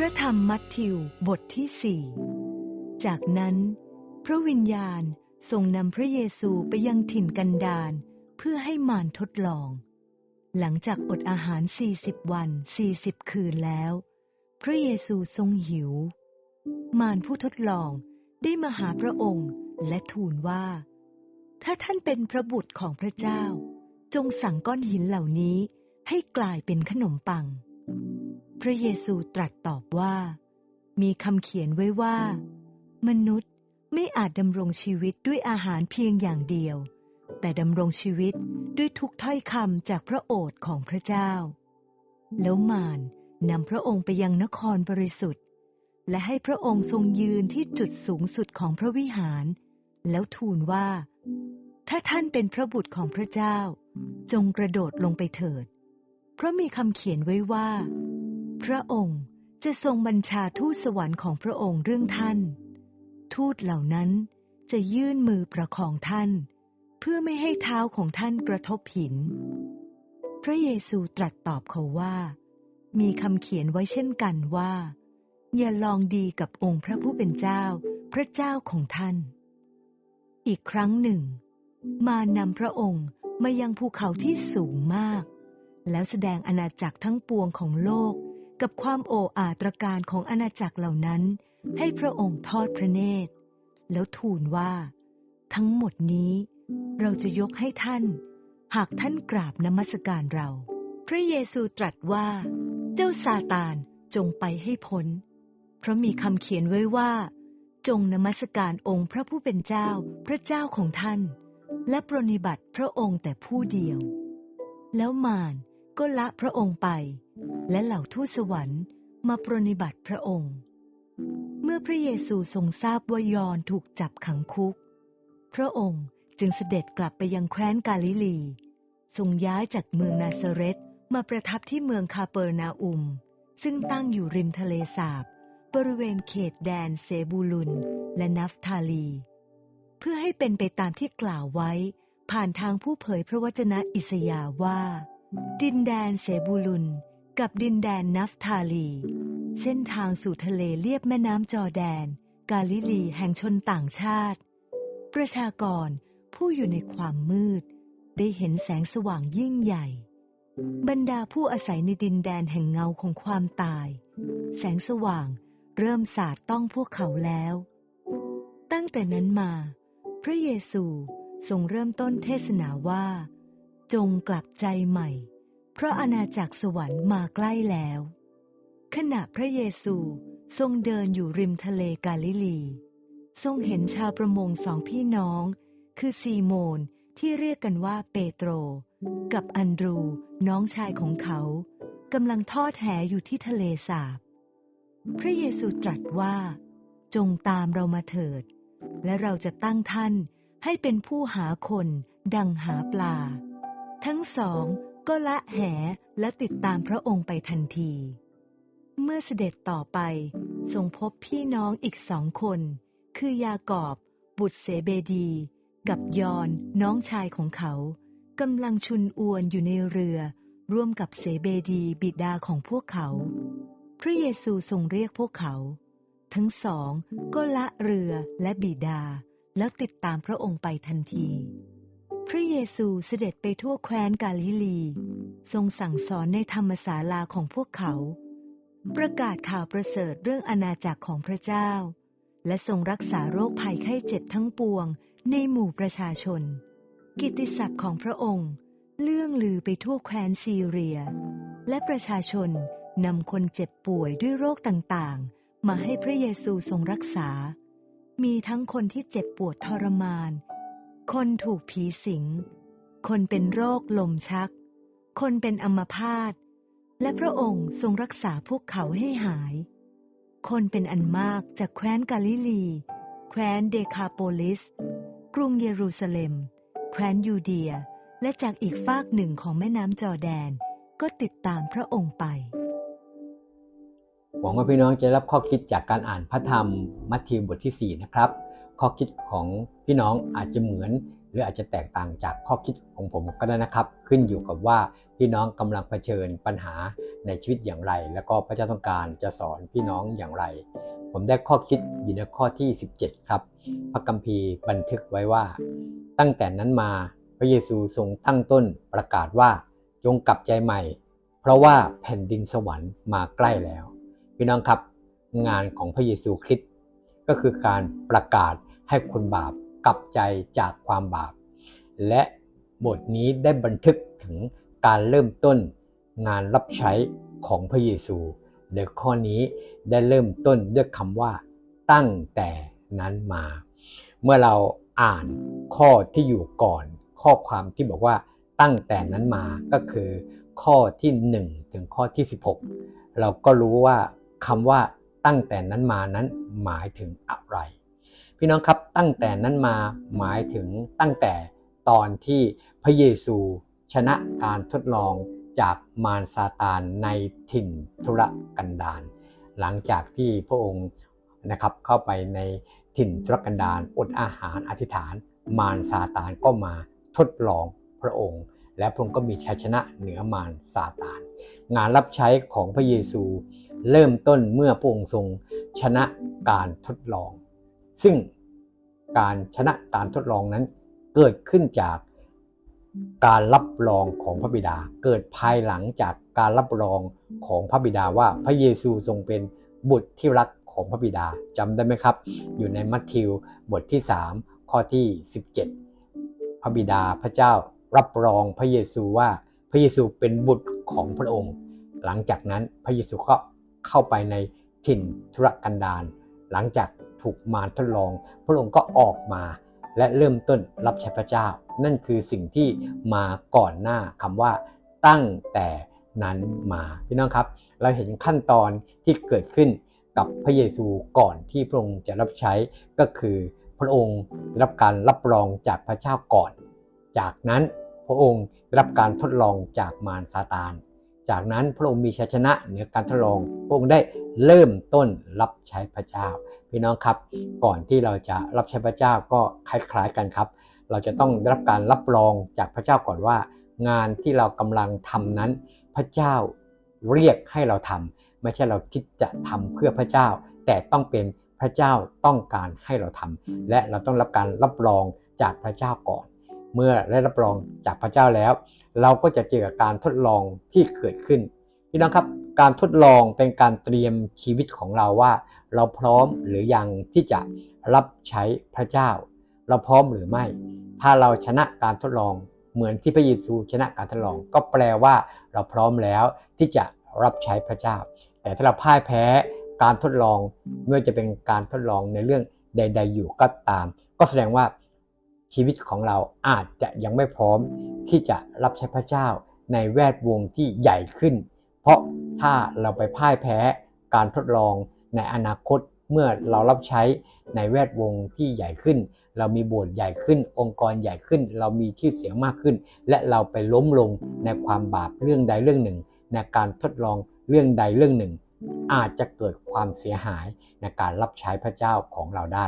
พระธรรมมัทธิวบทที่สี่จากนั้น พระวิญญาณทรงนำพระเยซูไปยังถิ่นกันดารเพื่อให้มารทดลอง หลังจากอดอาหารสี่สิบวันสี่สิบคืนแล้ว พระเยซูทรงหิว มารผู้ทดลองได้มาหาพระองค์และทูลว่า ถ้าท่านเป็นพระบุตรของพระเจ้า จงสั่งก้อนหินเหล่านี้ให้กลายเป็นขนมปัง พระเยซูตรัสตอบว่า มีคำเขียนไว้ว่า มนุษย์ไม่อาจดำรงชีวิตด้วยอาหารเพียงอย่างเดียว แต่ดำรงชีวิตด้วยทุกถ้อยคำจากพระโอษฐ์ของพระเจ้า แล้วมารนำพระองค์ไปยังนครบริสุทธิ์ และให้พระองค์ทรงยืนที่จุดสูงสุดของพระวิหาร แล้วทูลว่า ถ้าท่านเป็นพระบุตรของพระเจ้า จงกระโดดลงไปเถิด เพราะมีคำเขียนไว้ว่า พระองค์จะทรงบัญชาทูตสวรรค์ของพระองค์เรื่องท่าน ทูตเหล่านั้นจะยื่นมือประคองท่าน เพื่อไม่ให้เท้าของท่านกระทบหิน พระเยซูตรัสตอบเขาว่า มีคำเขียนไว้เช่นกันว่า อย่าลองดีกับองค์พระผู้เป็นเจ้า พระเจ้าของท่าน อีกครั้งหนึ่ง มานำพระองค์มายังภูเขาที่สูงมาก แล้วแสดงอาณาจักรทั้งปวงของโลก กับความโอ้อาตรการของอาณาจักรเหล่านั้น ให้พระองค์ทอดพระเนตร แล้วทูลว่า ทั้งหมดนี้ เราจะยกให้ท่าน หากท่านกราบนมัสการเรา พระเยซูตรัสว่า เจ้าซาตานจงไปให้พ้น เพราะมีคำเขียนไว้ว่า จงนมัสการองค์พระผู้เป็นเจ้าพระเจ้าของท่าน และปรนนิบัติพระองค์แต่ผู้เดียว แล้วมารก็ละพระองค์ไป และเหล่าทูตสวรรค์มาปรนิบัติพระองค์ เมื่อพระเยซูทรงทราบว่ายอนถูกจับขังคุก พระองค์จึงเสด็จกลับไปยังแคว้นกาลิลี ทรงย้ายจากเมืองนาซาเรตมาประทับที่เมืองคาเปอร์นาอุม ซึ่งตั้งอยู่ริมทะเลสาบบริเวณเขตแดนเซบูลุนและนัฟทาลี เพื่อให้เป็นไปตามที่กล่าวไว้ ผ่านทางผู้เผยพระวจนะอิสยาว่า ดินแดนเซบูลุน กับดินแดนนัฟทาลี เส้นทางสู่ทะเลเลียบแม่น้ำจอแดน กาลิลีแห่งชนต่างชาติ ประชากรผู้อยู่ในความมืด ได้เห็นแสงสว่างยิ่งใหญ่ บรรดาผู้อาศัยในดินแดนแห่งเงาของความตาย แสงสว่างเริ่มสาดต้องพวกเขาแล้ว ตั้งแต่นั้นมา พระเยซูทรงเริ่มต้นเทศนาว่า จงกลับใจใหม่ เพราะอาณาจักรสวรรค์มาใกล้แล้ว ขณะพระเยซูทรงเดินอยู่ริมทะเลกาลิลี ทรงเห็นชาวประมงสองพี่น้อง คือซีโมนที่เรียกกันว่าเปโตร กับอันดรูน้องชายของเขากำลังทอดแหอยู่ที่ทะเลสาบ พระเยซูตรัสว่า จงตามเรามาเถิด และเราจะตั้งท่านให้เป็นผู้หาคนดังหาปลา ทั้งสอง ก็ละแหและติดตามพระองค์ไปทันที เมื่อเสด็จต่อไปทรงพบพี่น้องอีกสองคน คือยากอบ บุตรเสเบดี กับยอนน้องชายของเขากำลังชุนอวนอยู่ในเรือ ร่วมกับเสเบดีบิดาของพวกเขา พระเยซูทรงเรียกพวกเขา ทั้งสองก็ละเรือและบิดา แล้วติดตามพระองค์ไปทันที พระเยซูเสด็จไปทั่วแคว้นกาลิลี ทรงสั่งสอนในธรรมศาลาของพวกเขา ประกาศข่าวประเสริฐเรื่องอาณาจักรของพระเจ้า และทรงรักษาโรคภัยไข้เจ็บทั้งปวงในหมู่ประชาชน กิตติศัพท์ของพระองค์ เลื่องลือไปทั่วแคว้นซีเรีย และประชาชนนำคนเจ็บป่วยด้วยโรคต่างๆ มาให้พระเยซูทรงรักษา มีทั้งคนที่เจ็บปวดทรมาน คนถูกผีสิง คนเป็นโรคลมชัก คนเป็นอัมพาต และพระองค์ทรงรักษาพวกเขาให้หาย คนเป็นอันมากจากแคว้นกาลิลี แคว้นเดคาโปลิส กรุงเยรูซาเล็ม แคว้นยูเดีย และจากอีกฟากหนึ่งของแม่น้ำจอแดน ก็ติดตามพระองค์ไป หวังว่าพี่น้องจะรับข้อคิดจากการอ่านพระธรรมมัทธิวบทที่ 4 นะครับ ข้อคิดของพี่น้องอาจจะเหมือน หรืออาจจะแตกต่างจากข้อคิดของผมก็ได้นะครับ ขึ้นอยู่กับว่าพี่น้องกำลังเผชิญปัญหาในชีวิตอย่างไร แล้วก็พระเจ้าต้องการจะสอนพี่น้องอย่างไร ผมได้ข้อคิดอยู่ในข้อที่ 17 ครับ พระคัมภีร์บันทึกไว้ว่า ตั้งแต่นั้นมาพระเยซูทรงตั้งต้นประกาศว่าจงกลับใจใหม่ เพราะว่าแผ่นดินสวรรค์มาใกล้แล้ว พี่น้องครับงานของพระเยซูคริสต์ก็คือการประกาศ ให้คนบาปกลับใจจากความบาป และบทนี้ได้บันทึกถึงการเริ่มต้นงานรับใช้ของพระเยซูในข้อนี้ได้เริ่มต้นด้วยคำว่า ตั้งแต่นั้นมา เมื่อเราอ่านข้อที่อยู่ก่อน ข้อความที่บอกว่าตั้งแต่นั้นมาก็คือข้อที่ 1 ถึงข้อที่ 16 เราก็รู้ว่าคำว่าตั้งแต่นั้นมานั้นหมายถึงอะไร พี่น้องครับตั้งแต่นั้นมาหมายถึงตั้งแต่ตอนที่พระเยซูชนะการทดลองจากมารซาตานในถิ่นทุรกันดารหลังจากที่พระองค์นะครับเข้าไปในถิ่นทุรกันดารอดอาหารอธิษฐาน มารซาตานก็มาทดลองพระองค์ และพระองค์ก็มีชัยชนะเหนือมารซาตาน งานรับใช้ของพระเยซูเริ่มต้นเมื่อพระองค์ทรงชนะการทดลอง ซึ่งการชนะการทดลองนั้นเกิดขึ้นจากการรับรองของพระบิดา เกิดภายหลังจากการรับรองของพระบิดาว่าพระเยซูทรงเป็นบุตรที่รักของพระบิดาจำได้ไหมครับ อยู่ในมัทธิวบทที่ 3 ข้อที่ 17 พระบิดาพระเจ้ารับรองพระเยซูว่าพระเยซูเป็นบุตรของพระองค์ หลังจากนั้นพระเยซูก็เข้าไปในถิ่นทุรกันดารหลังจาก ถูกมารทดลอง พระองค์ก็ออกมาและเริ่มต้นรับใช้พระเจ้า นั่นคือสิ่งที่มาก่อนหน้าคำว่าตั้งแต่นั้นมาพี่น้องครับ เราเห็นขั้นตอนที่เกิดขึ้นกับพระเยซูก่อนที่พระองค์จะรับใช้ก็คือ พระองค์รับการรับรองจากพระเจ้าก่อน จากนั้นพระองค์รับการทดลองจากมารซาตาน จากนั้นพระองค์มีชัยชนะเหนือการทดลอง พระองค์ได้เริ่มต้นรับใช้พระเจ้า พี่น้องครับ ก่อนที่เราจะรับใช้พระเจ้าก็คล้ายๆกันครับ เราจะต้องได้รับการรับรองจากพระเจ้าก่อนว่า งานที่เรากำลังทำนั้น พระเจ้าเรียกให้เราทำไม่ใช่เราคิดจะทำเพื่อพระเจ้า แต่ต้องเป็นพระเจ้าต้องการให้เราทำและเราต้องรับการรับรองจากพระเจ้าก่อน เมื่อได้รับรองจากพระเจ้าแล้ว เราก็จะเจอกับการทดลองที่เกิดขึ้นพี่น้องครับ การทดลองเป็นการเตรียมชีวิตของเราว่า เราพร้อมหรือยังที่จะรับใช้พระเจ้า เราพร้อมหรือไม่ ถ้าเราชนะการทดลอง เหมือนที่พระเยซูชนะการทดลอง ก็แปลว่าเราพร้อมแล้วที่จะรับใช้พระเจ้า แต่ถ้าเราพ่ายแพ้การทดลองไม่ว่าจะเป็นการทดลองในเรื่องใด ๆ อยู่ก็ตาม ก็แสดงว่าชีวิตของเราอาจจะยังไม่พร้อมที่จะรับใช้พระเจ้าในแวดวงที่ใหญ่ขึ้น เพราะถ้าเราไปพ่ายแพ้การทดลอง ในอนาคตเมื่อเรารับใช้ในแวดวงที่ใหญ่ขึ้น เรามีโบสถ์ใหญ่ขึ้น องค์กรใหญ่ขึ้น เรามีชื่อเสียงมากขึ้น และเราไปล้มลงในความบาปเรื่องใดเรื่องหนึ่ง ในการทดลองเรื่องใดเรื่องหนึ่ง อาจจะเกิดความเสียหายในการรับใช้พระเจ้าของเราได้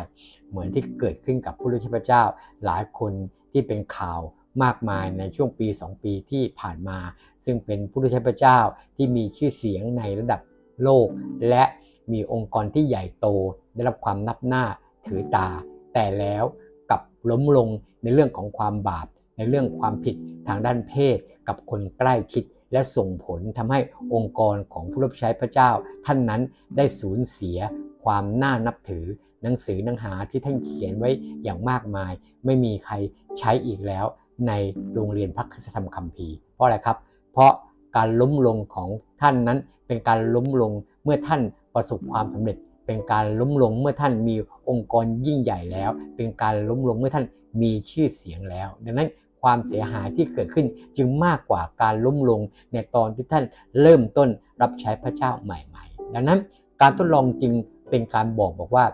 เหมือนที่เกิดขึ้นกับผู้รู้พระเจ้า หลายคนที่เป็นข่าวมากมายในช่วงปี 2 ปีที่ผ่านมา ซึ่งเป็นผู้รู้พระเจ้าที่มีชื่อเสียงในระดับโลกและ มีองค์กรที่ใหญ่โต ได้รับความนับหน้าถือตา แต่แล้วกับล้มลงในเรื่องของความบาป ในเรื่องความผิดทางด้านเพศ กับคนใกล้ชิด และส่งผลทำให้องค์กรของผู้รับใช้พระเจ้า ท่านนั้นได้สูญเสียความน่านับถือหนังสือหนังหาที่ท่านเขียนไว้อย่างมากมาย ไม่มีใครใช้อีกแล้วในโรงเรียนพระคุณธรรมคัมภีร์เพราะอะไรครับ เพราะการล้มลงของท่านนั้นเป็นการล้มลงเมื่อท่าน ประสบความสำเร็จ เป็นการล้มลงเมื่อท่านมีองค์กรยิ่งใหญ่แล้ว เป็นการล้มลงเมื่อท่านมีชื่อเสียงแล้ว ดังนั้นความเสียหายที่เกิดขึ้นจึงมากกว่าการล้มลงในตอนที่ท่านเริ่มต้นรับใช้พระเจ้าใหม่ๆ ดังนั้นการทดลองจึงเป็นการบอกบอกว่า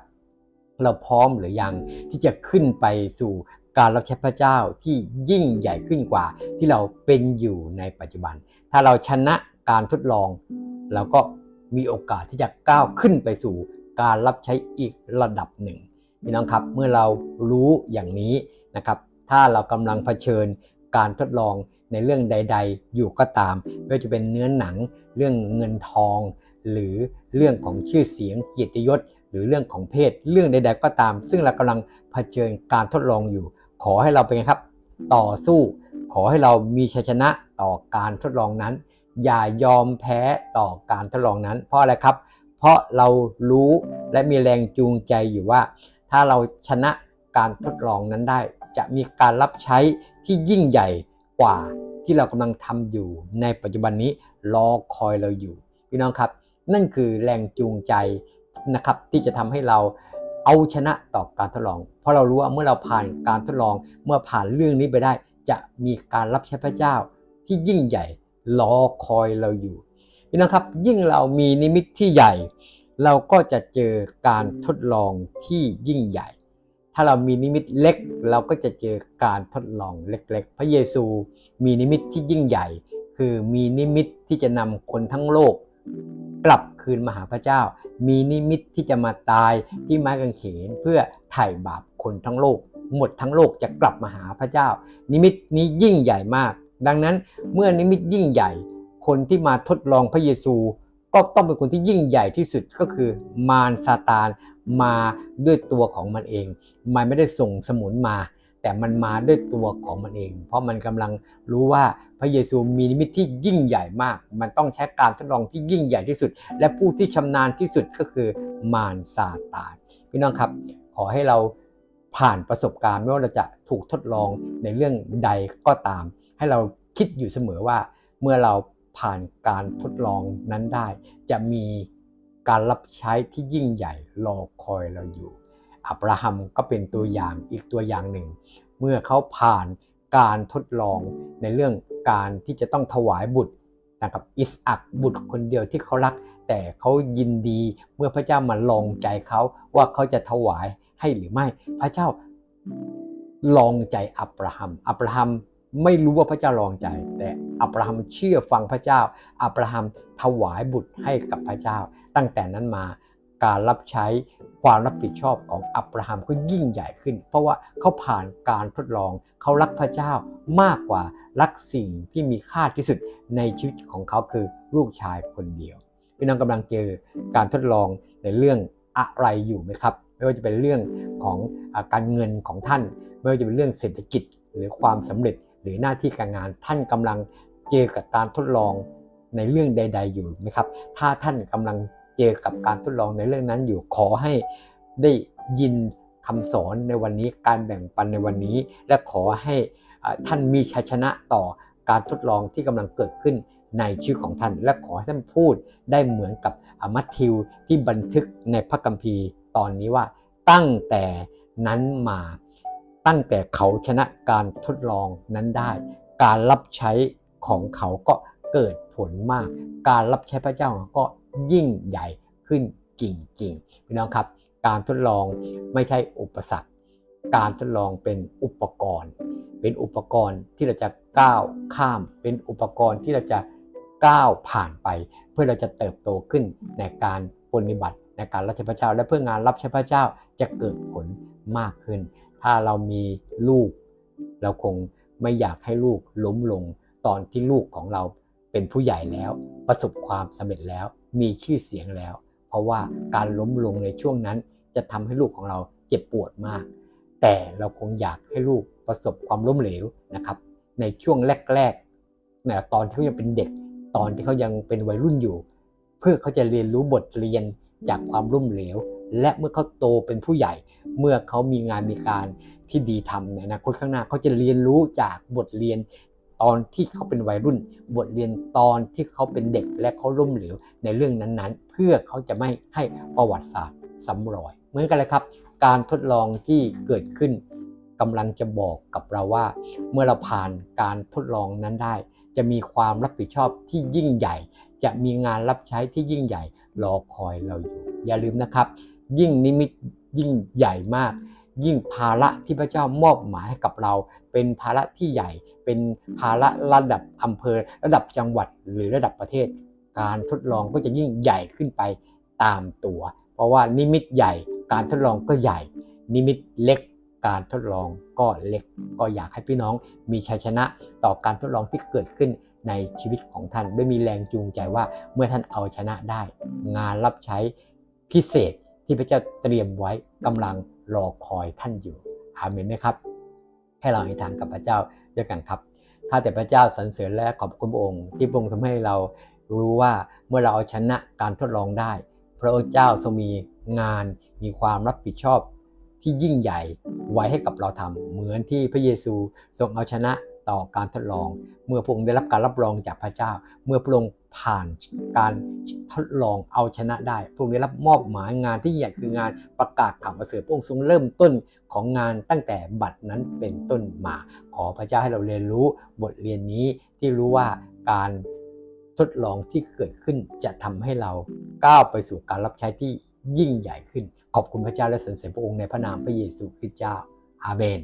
เราพร้อมหรือยังที่จะขึ้นไปสู่การรับใช้พระเจ้าที่ยิ่งใหญ่ขึ้นกว่า ที่เราเป็นอยู่ในปัจจุบัน ถ้าเราชนะการทดลองเราก็ มีโอกาสที่จะก้าวขึ้นไปสู่การรับใช้อีกระดับหนึ่งพี่น้องครับเมื่อเรารู้อย่างนี้นะครับถ้าเรากำลังเผชิญการทดลองในเรื่องใด ๆ อยู่ก็ตามไม่ว่าจะเป็นเนื้อหนัง เรื่องเงินทอง หรือเรื่องของชื่อเสียงเกียรติยศ หรือเรื่องของเพศ เรื่องใด ๆ ก็ตาม ซึ่งเรากำลังเผชิญการทดลองอยู่ ขอให้เราเป็นครับ ต่อสู้ ขอให้เรามีชัยชนะต่อการทดลองนั้น อย่ายอมแพ้ต่อการทดลองนั้น เพราะอะไรครับ เพราะเรารู้และมีแรงจูงใจอยู่ว่า ถ้าเราชนะการทดลองนั้นได้ จะมีการรับใช้ที่ยิ่งใหญ่กว่าที่เรากำลังทำอยู่ในปัจจุบันนี้รอคอยเราอยู่พี่น้องครับ นั่นคือแรงจูงใจนะครับที่จะทำให้เราเอาชนะต่อการทดลอง เพราะเรารู้ว่าเมื่อเราผ่านการทดลองเมื่อผ่านเรื่องนี้ไปได้ จะมีการรับใช้พระเจ้าที่ยิ่งใหญ่ รอคอยเราอยู่พี่น้องครับ ยิ่งเรามีนิมิตที่ใหญ่ เราก็จะเจอการทดลองที่ยิ่งใหญ่ ถ้าเรามีนิมิตเล็ก เราก็จะเจอการทดลองเล็ก ๆ พระเยซูมีนิมิตที่ยิ่งใหญ่ คือมีนิมิตที่จะนำคนทั้งโลก กลับคืนมาหาพระเจ้า มีนิมิตที่จะมาตายที่ไม้กางเขนเพื่อไถ่บาปคนทั้งโลก หมดทั้งโลกจะกลับมาหาพระเจ้า นิมิตนี้ยิ่งใหญ่มาก ดังนั้นเมื่อนิมิตยิ่งใหญ่ คนที่มาทดลองพระเยซู ก็ต้องเป็นคนที่ยิ่งใหญ่ที่สุดก็คือมารซาตานมาด้วยตัวของมันเอง มันไม่ได้ส่งสมุนมา แต่มันมาด้วยตัวของมันเอง เพราะมันกำลังรู้ว่าพระเยซูมีนิมิตที่ยิ่งใหญ่มาก มันต้องใช้การทดลองที่ยิ่งใหญ่ที่สุด และผู้ที่ชำนาญที่สุดก็คือมารซาตานพี่น้องครับ ขอให้เราผ่านประสบการณ์ไม่ว่าเราจะถูกทดลองในเรื่องใดก็ตาม ให้เราคิดอยู่เสมอว่า เมื่อเราผ่านการทดลองนั้นได้ จะมีการรับใช้ที่ยิ่งใหญ่รอคอยเราอยู่ อับราฮัมก็เป็นตัวอย่างอีกตัวอย่างหนึ่ง เมื่อเขาผ่านการทดลองในเรื่องการที่จะต้องถวายบุตรนะครับอิสอักบุตรคนเดียวที่เขารัก แต่เขายินดีเมื่อพระเจ้ามาลองใจเขาว่าเขาจะถวายให้หรือไม่ พระเจ้าลองใจอับราฮัม อับราฮัม ไม่รู้ว่าพระเจ้าลองใจ แต่อับราฮัมเชื่อฟังพระเจ้า อับราฮัมถวายบุตรให้กับพระเจ้า ตั้งแต่นั้นมาการรับใช้ความรับผิดชอบของอับราฮัมก็ยิ่งใหญ่ขึ้น เพราะว่าเขาผ่านการทดลอง เขารักพระเจ้ามากกว่ารักสิ่งที่มีค่าที่สุดในชีวิตของเขาคือลูกชายคนเดียวพี่น้องกำลังเจอการทดลองในเรื่องอะไรอยู่ไหมครับ ไม่ว่าจะเป็นเรื่องของอาการเงินของท่าน ไม่ว่าจะเป็นเรื่องเศรษฐกิจหรือความสำเร็จ หรือหน้าที่การงาน ท่านกำลังเจอกับการทดลองในเรื่องใด ๆ อยู่ไหมครับ ถ้าท่านกำลังเจอกับการทดลองในเรื่องนั้นอยู่ขอให้ได้ยินคำสอนในวันนี้การแบ่งปันในวันนี้ และขอให้ท่านมีชัยชนะต่อการทดลองที่กำลังเกิดขึ้นในชีวิตของท่าน และขอให้ท่านพูดได้เหมือนกับมัทธิวที่บันทึกในพระคัมภีร์ตอนนี้ว่าตั้งแต่นั้นมา ตั้งแต่เขาชนะการทดลองนั้นได้ การรับใช้ของเขาก็เกิดผลมาก การรับใช้พระเจ้าก็ยิ่งใหญ่ขึ้นจริงๆพี่น้องครับ การทดลองไม่ใช่อุปสรรค การทดลองเป็นอุปกรณ์ เป็นอุปกรณ์ที่เราจะก้าวข้าม เป็นอุปกรณ์ที่เราจะก้าวผ่านไป เพื่อเราจะเติบโตขึ้นในการปฏิบัติในการรับใช้พระเจ้า และเพื่องานรับใช้พระเจ้าจะเกิดผลมากขึ้น ถ้าเรามีลูก เราคงไม่อยากให้ลูกล้มลง ตอนที่ลูกของเราเป็นผู้ใหญ่แล้ว ประสบความสำเร็จแล้ว มีชื่อเสียงแล้ว เพราะว่าการล้มลงในช่วงนั้น จะทำให้ลูกของเราเจ็บปวดมาก แต่เราคงอยากให้ลูกประสบความล้มเหลวนะครับ ในช่วงแรกๆเนี่ยตอนที่เขายังเป็นเด็ก ตอนที่เขายังเป็นวัยรุ่นอยู่ เพื่อเขาจะเรียนรู้บทเรียนจากความล้มเหลว และเมื่อเขาโตเป็นผู้ใหญ่ เมื่อเขามีงานมีการที่ดีทำในอนาคตข้างหน้าเขาจะเรียนรู้จากบทเรียนตอนที่เขาเป็นวัยรุ่น บทเรียนตอนที่เขาเป็นเด็กและเขาล้มเหลวในเรื่องนั้นๆ เพื่อเขาจะไม่ให้ประวัติศาสตร์ซ้ำรอย เหมือนกันเลยครับ การทดลองที่เกิดขึ้นกำลังจะบอกกับเราว่า เมื่อเราผ่านการทดลองนั้นได้ จะมีความรับผิดชอบที่ยิ่งใหญ่ จะมีงานรับใช้ที่ยิ่งใหญ่รอคอยเราอยู่ อย่าลืมนะครับ ยิ่งนิมิตยิ่งใหญ่มาก ยิ่งภาระที่พระเจ้ามอบหมายให้กับเรา เป็นภาระที่ใหญ่ เป็นภาระระดับอำเภอ ระดับจังหวัดหรือระดับประเทศ การทดลองก็จะยิ่งใหญ่ขึ้นไปตามตัว เพราะว่านิมิตใหญ่ การทดลองก็ใหญ่ นิมิตเล็กการทดลองก็เล็ก ก็อยากให้พี่น้องมีชัยชนะต่อการทดลองที่เกิดขึ้นในชีวิตของท่านด้วยมีแรงจูงใจว่าเมื่อท่านเอาชนะได้ งานรับใช้พิเศษ ที่พระเจ้าเตรียมไว้กำลังรอคอยท่านอยู่อาเมนไหมครับ ให้เราอธิษฐานกับพระเจ้าด้วยกันครับข้าแต่พระเจ้าสรรเสริญและขอบคุณพระองค์ ที่พระองค์ทำให้เรารู้ว่าเมื่อเราเอาชนะการทดลองได้ พระองค์เจ้าทรงมีงานมีความรับผิดชอบที่ยิ่งใหญ่ไว้ให้กับเราทำเหมือนที่พระเยซูทรงเอาชนะต่อการทดลอง เมื่อพระองค์ได้รับการรับรองจากพระเจ้า เมื่อพระองค์ ผ่านการทดลองเอาชนะได้พระองค์ได้รับมอบหมายงานที่ใหญ่คืองานประกาศข่าวประเสริฐพระองค์ทรงเริ่มต้นของงานตั้งแต่บัดนั้นเป็นต้นมา ขอพระเจ้าให้เราเรียนรู้บทเรียนนี้ที่รู้ว่าการทดลองที่เกิดขึ้นจะทำให้เราก้าวไปสู่การรับใช้ที่ยิ่งใหญ่ขึ้น ขอบคุณพระเจ้าและสรรเสริญพระองค์ในพระนามพระเยซูคริสต์เจ้าอาเมน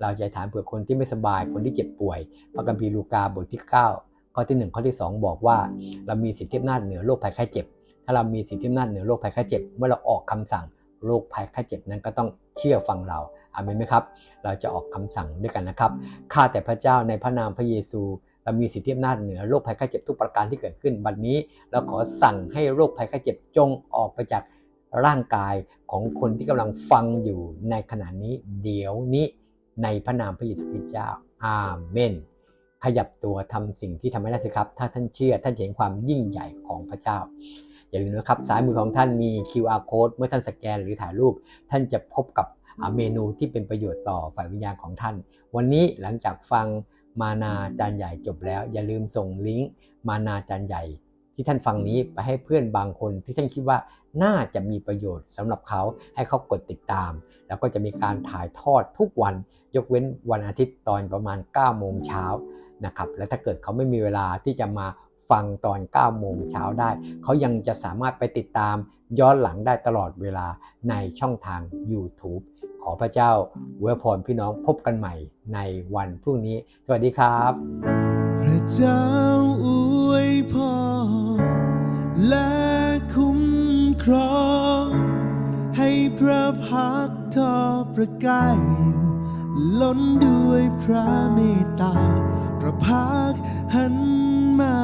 เราจะถามเผื่อคนที่ไม่สบายคนที่เจ็บป่วย พระคัมภีลูกาบทที่ 9 ข้อที่ 1 ข้อที่ 2 บอกว่า เรามีสิทธิอำนาจเหนือโรคภัยไข้เจ็บ ถ้าเรามีสิทธิอำนาจเหนือโรคภัยไข้เจ็บ เมื่อเราออกคำสั่งโรคภัยไข้เจ็บนั้นก็ต้องเชื่อฟังเราอาเมนไหมครับ เราจะออกคำสั่งด้วยกันนะครับ ข้าแต่พระเจ้าในพระนามพระเยซู เรามีสิทธิอำนาจเหนือโรคภัยไข้เจ็บทุกประการที่เกิดขึ้นบัดนี้ เราขอสั่งให้โรคภัยไข้เจ็บจงออกไปจากร่างกายของคนที่กำลังฟังอยู่ในขณะนี้ เดี๋ยวนี้ในพระนามพระเยซูคริสต์เจ้า อาเมน ขยับตัวทำสิ่งที่ทำให้ได้สิครับ ถ้าท่านเชื่อท่านเห็นความยิ่งใหญ่ของพระเจ้า อย่าลืมนะครับซ้ายมือของท่านมี QR code เมื่อท่านสแกนหรือถ่ายรูป ท่านจะพบกับเมนูที่เป็นประโยชน์ต่อฝ่ายวิญญาณของท่าน วันนี้หลังจากฟังมานาจานใหญ่จบแล้ว อย่าลืมส่งลิงก์มานาจานใหญ่ที่ท่านฟังนี้ไปให้เพื่อนบางคนที่ท่านคิดว่าน่าจะมีประโยชน์สำหรับเขาให้เขากดติดตาม แล้วก็จะมีการถ่ายทอดทุกวัน ยกเว้นวันอาทิตย์ตอนประมาณ9โมงเช้า นะครับ และถ้าเกิดเขาไม่มีเวลาที่จะมาฟังตอน 9 โมงเช้าได้ เขายังจะสามารถไปติดตามย้อนหลังได้ตลอดเวลาในช่องทาง YouTube ขอพระเจ้าอวยพรพี่น้องพบกันใหม่ในวันพรุ่งนี้ สวัสดีครับ พระเจ้าอวยพรและคุ้มครอง ให้พระพักทอประกายอยู่ล้นด้วยพระเมตตา ระพักหันมา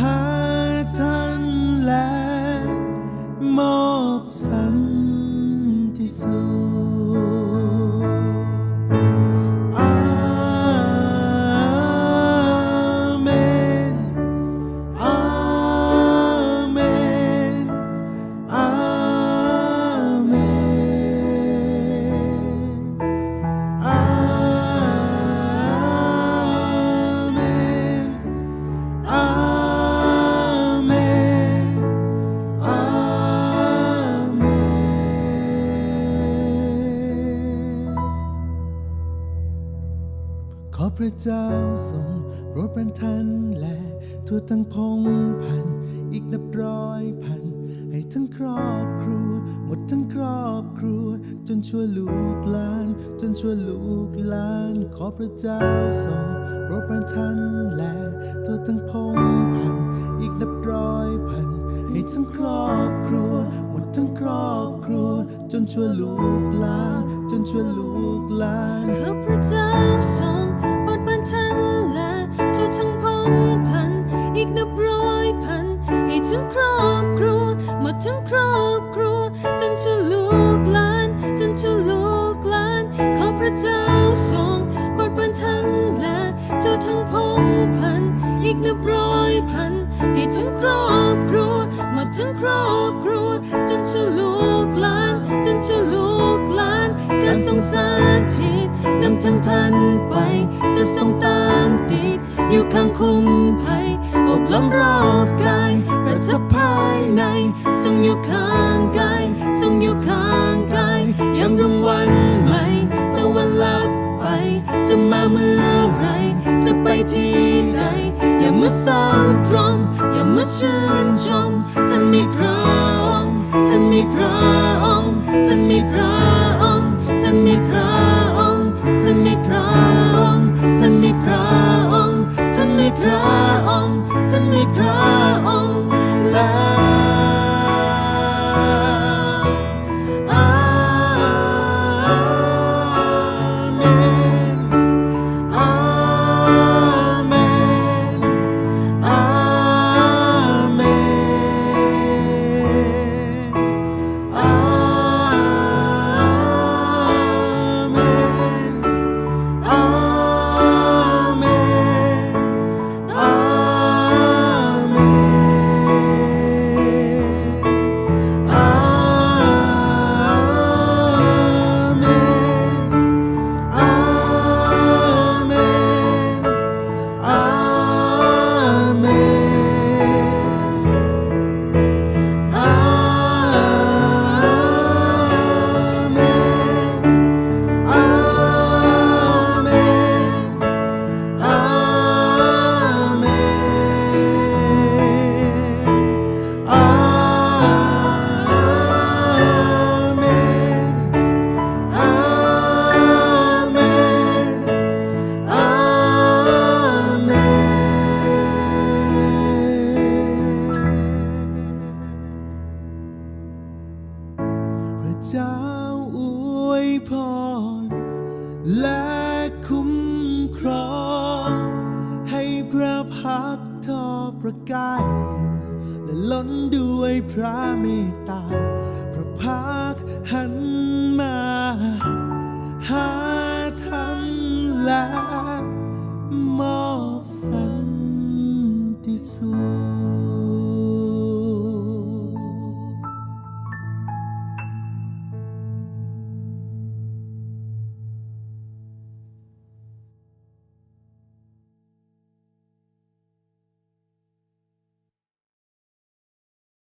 หาท่านและมอบสัน ลานจนชั่วลูกหลานขอพระเจ้าทรงโปรดป็นท่านและทั่วทั้งพงพันอีกนับร้อยพันให้ทั้งครอบครัว หมดทั้งครอบครัว จนชั่วลูกหลานจนชั่วลูกหลานข้าพระเจ้าทรงโปรดบันทันและทั่วทั้งพงพันอีกนับร้อยพันให้ทั้งครอบครัว หมดทั้งครอบ ครอบครัวจนชั่วลูกหลานจนชั่วลูกหลานการทรงสารทิศนำทางท่านไป จะทรงตามติด อยู่ข้างคุ้มภัยอบล้อมรอบกายประทับภายในทรงอยู่ข้าง พร และคุ้มครอง ให้พระพักทอประกายและล้นด้วยพระเมตตา พระพักหันมา หาท่านและมอง